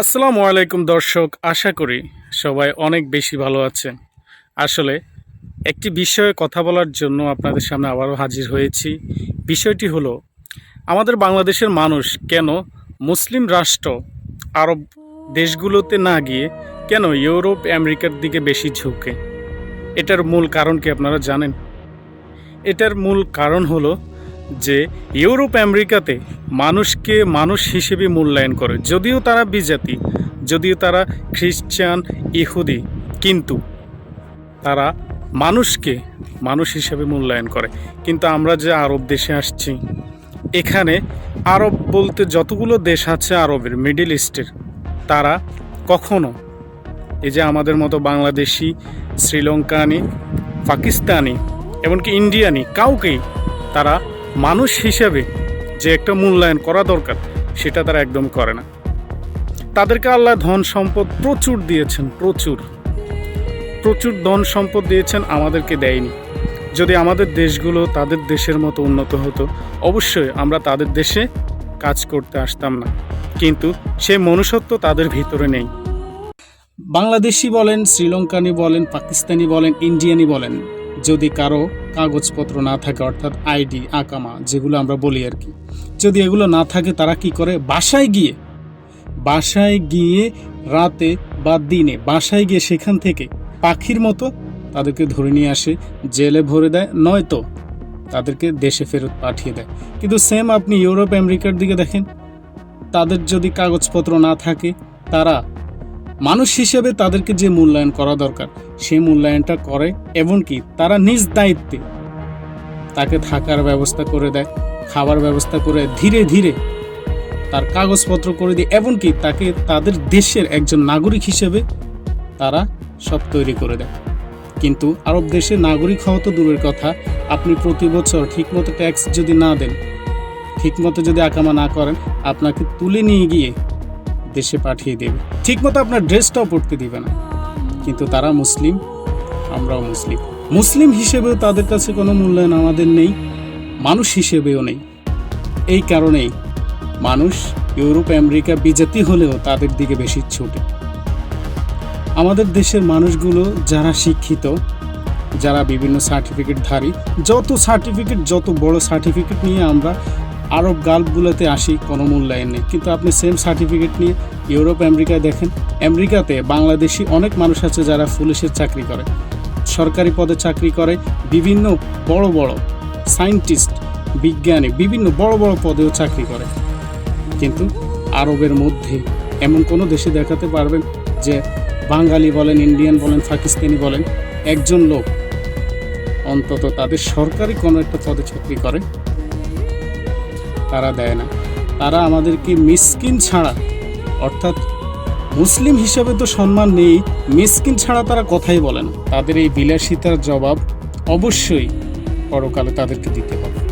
আসসালামু আলাইকুম দর্শক, আশা করি সবাই অনেক বেশি ভালো আছেন। আসলে একটি বিষয়ে কথা বলার জন্য আপনাদের সামনে আবারও হাজির হয়েছি। বিষয়টি হলো, আমাদের বাংলাদেশের মানুষ কেন মুসলিম রাষ্ট্র আরব দেশগুলোতে না গিয়ে কেন ইউরোপ, আমেরিকার দিকে বেশি ঝুঁকে? এটার মূল কারণ কি আপনারা জানেন? এটার মূল কারণ হলো যে ইউরোপ, আমেরিকাতে মানুষকে মানুষ হিসেবে মূল্যায়ন করে। যদিও তারা বিজাতি, যদিও তারা খ্রিস্টান, ইহুদি, কিন্তু তারা মানুষকে মানুষ হিসেবে মূল্যায়ন করে। কিন্তু আমরা যে আরব দেশে আসছি, এখানে আরব বলতে যতগুলো দেশ আছে আরবের, মিডিল ইস্টের, তারা কখনো এই যে আমাদের মতো বাংলাদেশি, শ্রীলঙ্কানি, পাকিস্তানি, এমনকি ইন্ডিয়ানি, কাউকেই তারা মানুষ হিসেবে যে একটা মূল্যায়ন করা দরকার, সেটা তারা একদম করে না। তাদেরকে আল্লাহ ধন সম্পদ প্রচুর দিয়েছেন, প্রচুর। প্রচুর ধন সম্পদ দিয়েছেন আমাদেরকে দেয়নি। যদি আমাদের দেশগুলো তাদের দেশের মতো উন্নত হতো, অবশ্যই আমরা তাদের দেশে কাজ করতে আসতাম না। কিন্তু সেই মনুষ্যত্ব তাদের ভিতরে নেই। বাংলাদেশি বলেন, শ্রীলঙ্কানি বলেন, পাকিস্তানি বলেন, ইন্ডিয়ানি বলেন যদি কারও কাগজপত্র না থাকে, অর্থাৎ আইডি, আকামা, যেগুলো আমরা বলি আর কি, যদি এগুলো না থাকে, তারা কি করে? বাসায় গিয়ে বাসায় গিয়ে রাতে বা দিনে বাসায় গিয়ে সেখান থেকে পাখির মতো তাদেরকে ধরে নিয়ে আসে, জেলে ভরে দেয়, নয়তো তাদেরকে দেশে ফেরত পাঠিয়ে দেয়। কিন্তু সেম আপনি ইউরোপ, আমেরিকার দিকে দেখেন, তাদের যদি কাগজপত্র না থাকে, তারা মানুষ হিসেবে তাদেরকে যে মূল্যায়ন করা দরকার, সেই মূল্যায়নটা করে, এমনকি তারা নিজ দায়িত্বে তাকে থাকার ব্যবস্থা করে দেয়, খাবার ব্যবস্থা করে ধীরে ধীরে তার কাগজপত্র করে দিয়ে, এমনকি তাকে তাদের দেশের একজন নাগরিক হিসেবে তারা সব তৈরি করে দেয়। কিন্তু আরব দেশে নাগরিক হওয়া তো দূরের কথা। আপনি প্রতি বছর ঠিকমতো ট্যাক্স যদি না দেন, ঠিকমতো যদি আকামা না করেন, আপনাকে তুলে নিয়ে গিয়ে দেশে পাঠিয়ে দেবে। ঠিকমতো আপনার ড্রেসটাও পরতে দিবে না। কিন্তু তারা মুসলিম, আমরাও মুসলিম। মুসলিম হিসেবেও তাদের কাছে কোনো মূল্যায়ন আমাদের নেই, মানুষ হিসেবেও নেই। এই কারণেই মানুষ ইউরোপ, আমেরিকা, বিজাতি হলেও তাদের দিকে বেশি ছুটে। আমাদের দেশের মানুষগুলো যারা শিক্ষিত, যারা বিভিন্ন সার্টিফিকেটধারী যত সার্টিফিকেট, যত বড় সার্টিফিকেট নিয়ে আমরা আরব গাল্পগুলোতে আসি, কোনো মূল্যায়ন নেই। কিন্তু আপনি সেম সার্টিফিকেট নিয়ে ইউরোপ, আমেরিকায় দেখেন, আমেরিকাতে বাংলাদেশি অনেক মানুষ আছে যারা পুলিশের চাকরি করে। সরকারি পদে চাকরি করে, বিভিন্ন বড় বড় সায়েন্টিস্ট বিজ্ঞানী, বিভিন্ন বড় বড় পদেও চাকরি করে। কিন্তু আরবের মধ্যে এমন কোনো দেশে দেখাতে পারবেন যে বাঙালি বলেন, ইন্ডিয়ান বলেন, পাকিস্তানি বলেন, একজন লোক অন্তত তাদের সরকারি কোনো একটা পদে চাকরি করে। তারা দেয় না। তারা আমাদেরকে মিসকিন ছাড়া, অর্থাৎ মুসলিম হিসাবে তো সম্মান নেই, মিসকিন ছাড়া তারা কথাই বলেন তাদের এই বিলাসিতার জবাব অবশ্যই পরকালে তাদেরকে দিতে হবে।